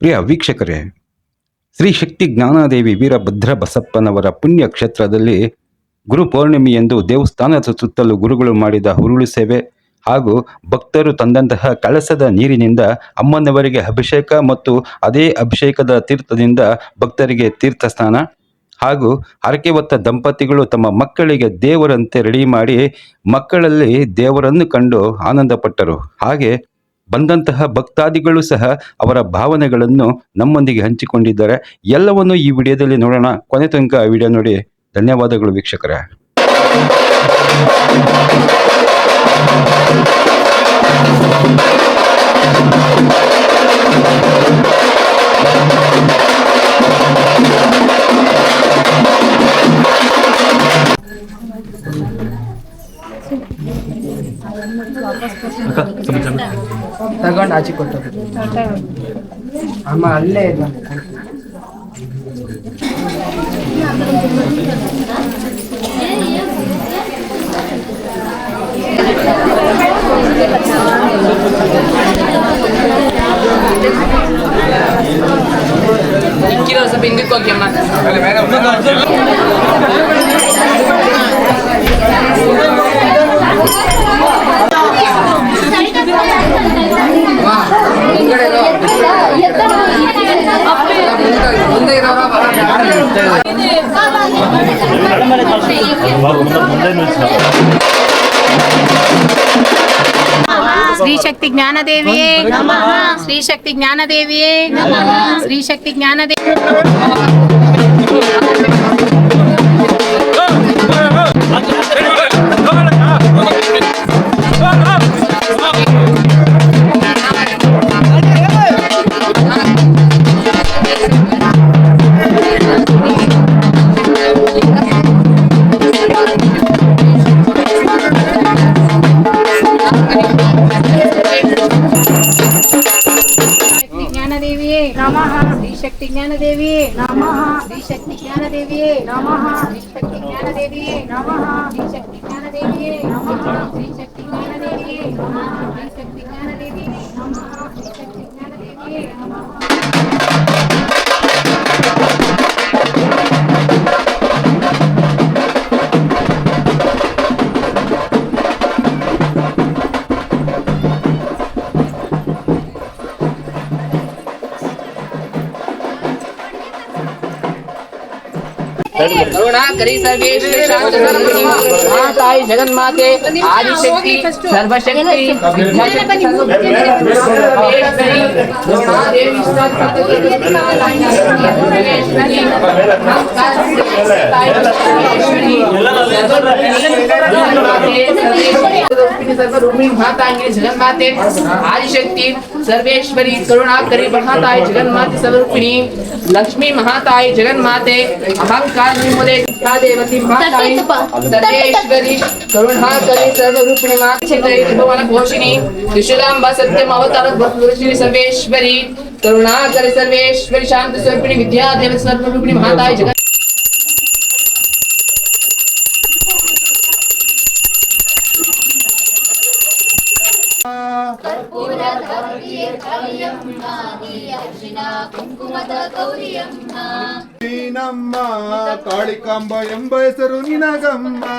ಪ್ರಿಯ ವೀಕ್ಷಕರೇ ಶ್ರೀ ಶಕ್ತಿ ಜ್ಞಾನಾದೇವಿ ವೀರಭದ್ರ ಬಸಪ್ಪನವರ ಪುಣ್ಯ ಕ್ಷೇತ್ರದಲ್ಲಿ ಗುರು ಪೌರ್ಣಿಮೆಯಂದು ದೇವಸ್ಥಾನದ ಸುತ್ತಲೂ ಗುರುಗಳು ಮಾಡಿದ ಹುರುಳು ಸೇವೆ ಹಾಗೂ ಭಕ್ತರು ತಂದಂತಹ ಕಳಸದ ನೀರಿನಿಂದ ಅಮ್ಮನವರಿಗೆ ಅಭಿಷೇಕ ಮತ್ತು ಅದೇ ಅಭಿಷೇಕದ ತೀರ್ಥದಿಂದ ಭಕ್ತರಿಗೆ ತೀರ್ಥ ಸ್ನಾನ ಹಾಗೂ ಹರಕೆ ಹೊತ್ತ ದಂಪತಿಗಳು ತಮ್ಮ ಮಕ್ಕಳಿಗೆ ದೇವರಂತೆ ರೆಡಿ ಮಾಡಿ ಮಕ್ಕಳಲ್ಲಿ ದೇವರನ್ನು ಕಂಡು ಆನಂದಪಟ್ಟರು. ಹಾಗೆ ಬಂದಂತಹ ಭಕ್ತಾದಿಗಳು ಸಹ ಅವರ ಭಾವನೆಗಳನ್ನು ನಮ್ಮೊಂದಿಗೆ ಹಂಚಿಕೊಂಡಿದ್ದಾರೆ. ಎಲ್ಲವನ್ನು ಈ ವಿಡಿಯೋದಲ್ಲಿ ನೋಡೋಣ. ಕೊನೆ ತನಕ ವಿಡಿಯೋ ನೋಡಿ. ಧನ್ಯವಾದಗಳು ವೀಕ್ಷಕರೇ. ತಗೊಂಡು ಆಚೆ ಕೊಟ್ಟು ಅಮ್ಮ ಅಲ್ಲೇ ಇಲ್ಲ Ini saber en qué cualquier más. Shri Shakti ज्ञानदेविये नमः श्री शक्ति ज्ञानदेविये नमः श्री शक्ति ज्ञानदेवी జ్ఞానదేవియే నమ. శ్రీశక్తి జ్ఞానదేవియే నమ. శ్రీశక్తి జ్ఞానదేవియే నమ. శ్రీశక్తి జ్ఞానదేవియే నమ. శ్రీశక్తి జ్ఞానదేవియే నమ. శ్రీశక్తి జ్ఞానదేవి કરુણા કરી સર્વેશ મહાકાય જગન માતે આદિશક્તિ સર્વશક્તિ વિદ્યાશક્તિ સર્વદેવી जगन्माते आदिशक्ति सर्वेश्वरी करुणाकरी महाताय जगन्माते लक्ष्मी महाताय जगन्माते अहंकार देवती महाताय सर्वेश्वरी करुणाकरी सर्वरूपिणी त्रिभुवन घोषिणी सत्यम अवतार सर्वेश्वरी करुणाकरी सर्वेश्वरी शांति स्वरूपिणी विद्या देवती स्वरूपिणी महाताय जगन् ಶಾಂತ ಸ್ವರೂಪಿಣಿ ವಿದ್ಯಾ ದೇವತೆ ಸರ್ವರೂಪಿಣಿ ಮಹಾತಾಯಿ ಜಗನ್ ನೀನಮ್ಮ ಕಾಳಿಕಾಂಬ ಎಂಬ ಹೆಸರು ನಿನಗಮ್ಮ ಹಾ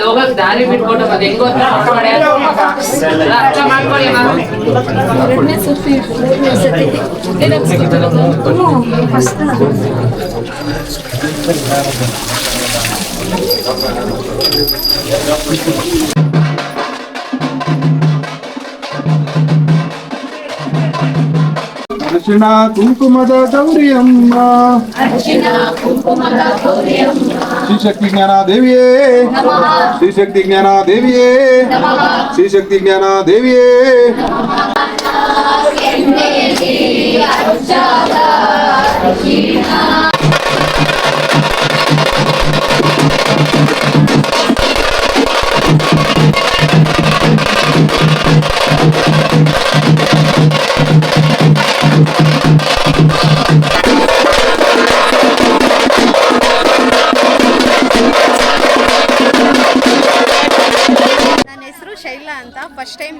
ಲೋಗಕ್ ದಾರಿ ಬಿಟ್ಕೊಟ್ಟು ಮತ್ತೆ ಹೆಂಗೋ ಅರ್ಥ ಮಾಡಿ ಅರ್ಥ ಮಾಡ್ಕೊಳ್ಳಿ ಅಮ್ಮ అర్చనా కుంకుమద గౌరి అమ్మ శ్రీశక్తి జ్ఞానాదేవియే శ్రీశక్తి జ్ఞానాదేవియే శ్రీశక్తి జ్ఞానాదేవియే అర్చనా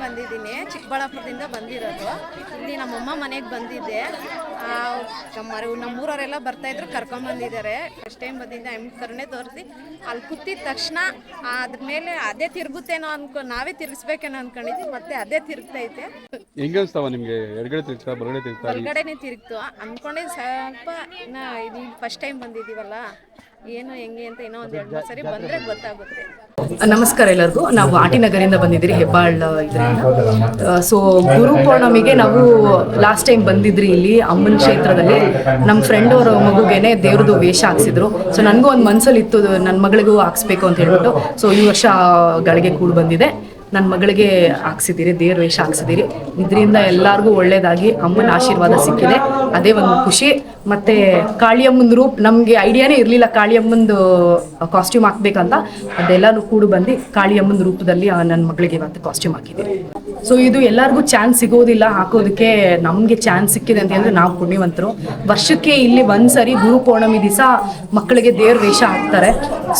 ಬಂದಿದ್ದೀನಿ ಚಿಕ್ಕಬಳ್ಳಾಪುರದಿಂದ ಬಂದಿರೋದು. ಇಲ್ಲಿ ನಮ್ಮಮ್ಮ ಮನೆಗೆ ಬಂದಿದ್ದೆ. ಆ, ನಮ್ಮ ನಮ್ಮೂರವರೆಲ್ಲ ಬರ್ತಾಯಿದ್ರು ಕರ್ಕೊಂಬಂದಿದ್ದಾರೆ. ಫಸ್ಟ್ ಟೈಮ್ ಬಂದಿದ್ದೆ ಎಂ ಕರುಣೆ ತೋರಿಸಿ. ಅಲ್ಲಿ ಕುತ್ತಿದ ತಕ್ಷಣ ಅದ್ರ ಮೇಲೆ ಅದೇ ತಿರುಗುತ್ತೇನೋ ಅನ್ಕೊ ನಾವೇ ತಿರ್ಗಿಸ್ಬೇಕೇನೋ ಅನ್ಕೊಂಡಿದ್ವಿ ಮತ್ತೆ ಅದೇ ತಿರುಗ್ತೈತೆ. ಹೆಂಗೆ ಅನ್ಸ್ತಾವ ನಿಮಗೆ? ಎಡಗಡೆ ತಿರುಗ್ತಾ ಬಲಗಡೆ ತಿರುಗ್ತಾ? ಹೊರಗಡೆನೆ ತಿರುಗ್ತು. ಅನ್ಕೊಂಡೆ ಸ್ವಲ್ಪ ನಾ ಇದು ಫಸ್ಟ್ ಟೈಮ್ ಬಂದಿದ್ದೀವಲ್ಲ ಏನು ಹೆಂಗೆ ಅಂತ ಇನ್ನೂ ಒಂದು ಎರಡು ಮೂರು ಸರಿ ಬಂದರೆ ಗೊತ್ತಾಗುತ್ತೆ. ನಮಸ್ಕಾರ ಎಲ್ಲರಿಗೂ. ನಾವು ಆಟಿನಗರಿಂದ ಬಂದಿದ್ದೀರಿ, ಹೆಬ್ಬಾಳ್ ಇದರಿಂದ. ಸೊ ಗುರು ಪೌರ್ಣಮಿಗೆ ನಾವು ಲಾಸ್ಟ್ ಟೈಮ್ ಬಂದಿದ್ರಿ ಇಲ್ಲಿ ಅಮ್ಮನ ಕ್ಷೇತ್ರದಲ್ಲಿ. ನಮ್ಮ ಫ್ರೆಂಡ್ ಅವರ ಮಗುಗೇನೆ ದೇವ್ರದ್ದು ವೇಷ ಹಾಕ್ಸಿದ್ರು. ಸೊ ನನಗೂ ಒಂದು ಮನ್ಸಲ್ಲಿ ಇತ್ತು ನನ್ನ ಮಗಳಿಗೂ ಹಾಕ್ಸ್ಬೇಕು ಅಂತ ಹೇಳ್ಬಿಟ್ಟು. ಸೊ ಈ ವರ್ಷ ಗಳಿಗೆ ಕೂಡ ಬಂದಿದೆ. ನನ್ನ ಮಗಳಿಗೆ ಹಾಕ್ಸಿದ್ದೀರಿ, ದೇವ್ರ ವೇಷ ಹಾಕ್ಸಿದ್ದೀರಿ. ಇದರಿಂದ ಎಲ್ಲರಿಗೂ ಒಳ್ಳೇದಾಗಿ ಅಮ್ಮನ ಆಶೀರ್ವಾದ ಸಿಕ್ಕಿದೆ. ಅದೇ ಒಂದು ಖುಷಿ. ಮತ್ತೆ ಕಾಳಿಯಮ್ಮನ ರೂಪ್ ನಮಗೆ ಐಡಿಯಾನೇ ಇರಲಿಲ್ಲ ಕಾಳಿಯಮ್ಮಂದು ಕಾಸ್ಟ್ಯೂಮ್ ಹಾಕ್ಬೇಕಂತ. ಅದೆಲ್ಲನೂ ಕೂಡು ಬಂದು ಕಾಳಿಯಮ್ಮನ ರೂಪದಲ್ಲಿ ನನ್ನ ಮಗಳಿಗೆ ಇವತ್ತು ಕಾಸ್ಟ್ಯೂಮ್ ಹಾಕಿದ್ದೀರಿ. ಸೊ ಇದು ಎಲ್ಲರಿಗೂ ಚಾನ್ಸ್ ಸಿಗೋದಿಲ್ಲ. ಹಾಕೋದಕ್ಕೆ ನಮಗೆ ಚಾನ್ಸ್ ಸಿಕ್ಕಿದೆ ಅಂತ ನಾವು ಪುಣ್ಯವಂತರು. ವರ್ಷಕ್ಕೆ ಇಲ್ಲಿ ಒಂದ್ಸರಿ ಗುರು ಪೌರ್ಣಮಿ ದಿವಸ ಮಕ್ಕಳಿಗೆ ದೇವ್ರ ವೇಷ ಹಾಕ್ತಾರೆ.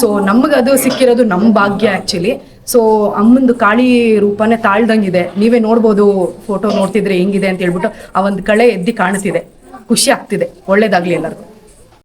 ಸೊ ನಮಗದು ಸಿಕ್ಕಿರೋದು ನಮ್ಮ ಭಾಗ್ಯ ಆ್ಯಕ್ಚುಲಿ ಸೊ ಅಮ್ಮಂದು ಕಾಳಿ ರೂಪನೇ ತಾಳ್ದಂಗಿದೆ. ನೀವೇ ನೋಡ್ಬೋದು ಫೋಟೋ ನೋಡ್ತಿದ್ರೆ ಹೆಂಗಿದೆ ಅಂತ ಹೇಳ್ಬಿಟ್ಟು ಆ ಒಂದು ಕಳೆ ಎದ್ದಿ ಕಾಣುತ್ತಿದೆ ಖುಷಿ ಆಗ್ತಿದೆ. ಒಳ್ಳೇದಾಗ್ಲಿ ಎಲ್ಲರಿಗೂ.